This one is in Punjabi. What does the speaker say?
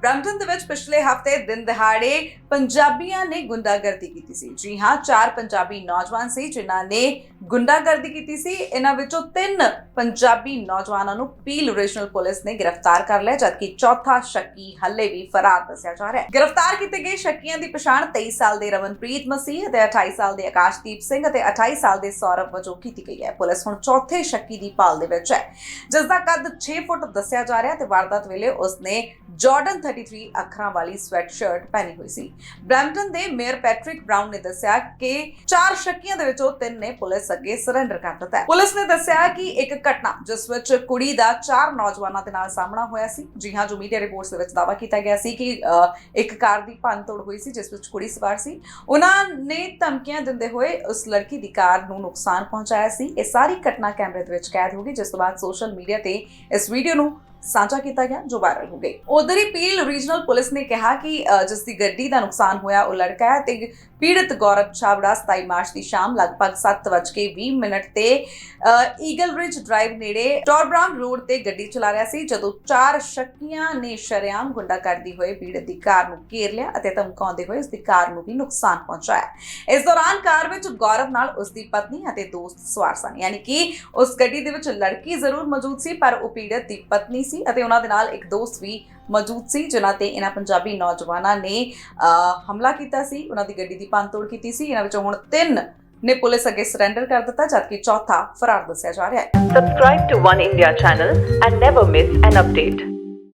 ਬ੍ਰੈਂਟਨ ਦੇ ਵਿੱਚ ਪਿਛਲੇ ਹਫ਼ਤੇ ਦਿਨ ਦਿਹਾੜੇ ਪੰਜਾਬੀਆਂ ਨੇ ਗੁੰਡਾਗਰਦੀ ਕੀਤੀ ਸੀ। ਜੀ ਹਾਂ, ਚਾਰ ਪੰਜਾਬੀ ਨੌਜਵਾਨ ਸੀ ਜਿਨ੍ਹਾਂ ਨੇ ਗੁੰਡਾਗਰਦੀ ਕੀਤੀ ਸੀ। ਇਹਨਾਂ ਵਿੱਚੋਂ ਤਿੰਨ ਪੰਜਾਬੀ ਨੌਜਵਾਨਾਂ ਨੂੰ ਪੀਲ ਰੀਜਨਲ ਪੁਲਿਸ ਨੇ ਗ੍ਰਿਫਤਾਰ ਕਰ ਲਿਆ, ਜਦਕਿ ਚੌਥਾ ਸ਼ੱਕੀ ਹੱਲੇ ਵੀ ਫਰਾਰ ਦੱਸਿਆ ਜਾ ਰਿਹਾ ਹੈ। ਗ੍ਰਿਫਤਾਰ ਕੀਤੇ ਗਏ ਸ਼ੱਕੀਆਂ ਦੀ ਪਛਾਣ 23 ਸਾਲ ਦੇ ਰਮਨਪ੍ਰੀਤ ਮਸੀਹ ਅਤੇ 28 ਸਾਲ ਦੇ ਆਕਾਸ਼ਦੀਪ ਸਿੰਘ ਅਤੇ 28 ਸਾਲ ਦੇ ਸੌਰਵ ਵਜੋਂ ਕੀਤੀ ਗਈ ਹੈ। ਪੁਲਿਸ ਹੁਣ ਚੌਥੇ ਸ਼ੱਕੀ ਦੀ ਭਾਲ ਦੇ ਵਿੱਚ ਹੈ ਜਿਸ ਦਾ ਕੱਦ 6 ਫੁੱਟ ਦੱਸਿਆ ਜਾ ਰਿਹਾ ਤੇ ਵਾਰਦਾਤ ਵੇਲੇ ਉਸ ਨੇ ਜਾਰਡਨ 33 ਅੱਖਰਾਂ ਵਾਲੀ ਸਵੈਟਸ਼ਰਟ ਪਹਿਨੀ ਹੋਈ ਸੀ। ਬ੍ਰੈਂਟਨ ਦੇ ਮੇਅਰ ਪੈਟ੍ਰਿਕ ਬ੍ਰਾਊਨ ਨੇ ਦੱਸਿਆ ਕਿ ਚਾਰ ਸ਼ੱਕੀਆਂ ਦੇ ਵਿੱਚੋਂ ਤਿੰਨ ਨੇ ਪੁਲਿਸ ਅੱਗੇ ਸਰੈਂਡਰ ਕਰ ਦਿੱਤਾ ਪੁਲਿਸ ਨੇ ਦੱਸਿਆ ਕਿ ਇੱਕ ਘਟਨਾ, ਜਿਸ ਵਿੱਚ ਕੁੜੀ ਦਾ ਚਾਰ ਨੌਜਵਾਨਾਂ ਦੇ ਨਾਲ ਸਾਹਮਣਾ ਹੋਇਆ ਸੀ। ਜੀ ਹਾਂ, ਜੋ ਮੀਡੀਆ ਰਿਪੋਰਟਸ ਦੇ ਵਿੱਚ ਦਾਅਵਾ ਕੀਤਾ ਗਿਆ ਸੀ ਕਿ ਇੱਕ ਕਾਰ ਦੀ ਭੰਨਤੋੜ ਹੋਈ ਸੀ, ਜਿਸ ਵਿੱਚ ਕੁੜੀ ਸਵਾਰ ਸੀ। ਉਹਨਾਂ ਨੇ ਧਮਕੀਆਂ ਦਿੰਦੇ ਹੋਏ ਉਸ ਲੜਕੀ ਦੀ ਕਾਰ ਨੂੰ ਨੁਕਸਾਨ ਪਹੁੰਚਾਇਆ ਸੀ। ਇਹ ਸਾਰੀ ਘਟਨਾ ਕੈਮਰੇ ਦੇ ਵਿੱਚ ਕੈਦ ਹੋ ਗਈ, ਜਿਸ ਤੋਂ ਬਾਅਦ ਸੋਸ਼ਲ ਮੀਡੀਆ ਤੇ ਇਸ ਵੀਡੀਓ ਨੂੰ ਸਾਂਝਾ ਕੀਤਾ ਗਿਆ, ਜੋ ਵਾਇਰਲ ਹੋ ਗਈ। ਉਧਰ ਹੀ ਪੀਲ ਰੀਜਨਲ ਪੁਲਿਸ ਨੇ ਕਿਹਾ ਕਿ ਜਿਸ ਦੀ ਗੱਡੀ ਦਾ ਨੁਕਸਾਨ ਹੋਇਆ, ਉਹ ਲੜਕਾ ਹੈ ਤੇ ਪੀੜਤ ਗੌਰਵ ਛਾਬੜਾ 27 ਮਾਰਚ ਦੀ ਸ਼ਾਮ ਲਗਭਗ 7:20 ਮਿੰਟ ਤੇ ਈਗਲ ਰਿਜ ਡਰਾਈਵ ਨੇੜੇ ਟੋਰਬਰਾਮ ਰੋਡ ਤੇ ਗੱਡੀ ਚਲਾ ਰਿਹਾ ਸੀ, ਜਦੋਂ ਚਾਰ ਸ਼ੱਕੀਆਂ ਨੇ ਸ਼ਰੇਆਮ ਗੁੰਡਾ ਕਰਦੀ ਹੋਏ, ਪੀੜਤ ਦੀ ਕਾਰ ਨੂੰ ਘੇਰ ਲਿਆ ਅਤੇ ਧਮਕਾਉਂਦੇ ਹੋਏ ਉਸ ਦੀ ਕਾਰ ਨੂੰ ਵੀ ਨੁਕਸਾਨ ਪਹੁੰਚਾਇਆ। ਇਸ ਦੌਰਾਨ ਕਾਰ ਵਿੱਚ ਗੌਰਵ ਨਾਲ ਉਸ ਦੀ ਪਤਨੀ ਅਤੇ ਦੋਸਤ ਸਵਾਰ ਸਨ ਯਾਨੀ ਕਿ ਉਸ ਗੱਡੀ ਦੇ ਵਿੱਚ ਲੜਕੀ ਜ਼ਰੂਰ ਮੌਜੂਦ ਸੀ, ਪਰ ਉਹ ਪੀੜਤ ਦੀ ਪਤਨੀ ਸੀ ਅਤੇ ਉਹਨਾਂ ਦੇ ਨਾਲ ਇੱਕ ਦੋਸਤ ਵੀ ਮੌਜੂਦ ਸੀ ਜਿਨ੍ਹਾਂ ਤੇ ਇਹਨਾਂ ਪੰਜਾਬੀ ਨੌਜਵਾਨਾਂ ਨੇ ਅਹ, ਹਮਲਾ ਕੀਤਾ ਸੀ। ਉਹਨਾਂ ਦੀ ਗੱਡੀ ਦੀ ਭੰਨਤੋੜ ਕੀਤੀ ਸੀ। ਇਹਨਾਂ ਵਿੱਚੋਂ ਹੁਣ ਤਿੰਨ ਨੇ ਪੁਲਿਸ ਅੱਗੇ ਸਰੈਂਡਰ ਕਰ ਦਿੱਤਾ ਜਦਕਿ ਚੌਥਾ ਫਰਾਰ ਦੱਸਿਆ ਜਾ ਰਿਹਾ ਹੈ। Subscribe to One India channel and never miss an update.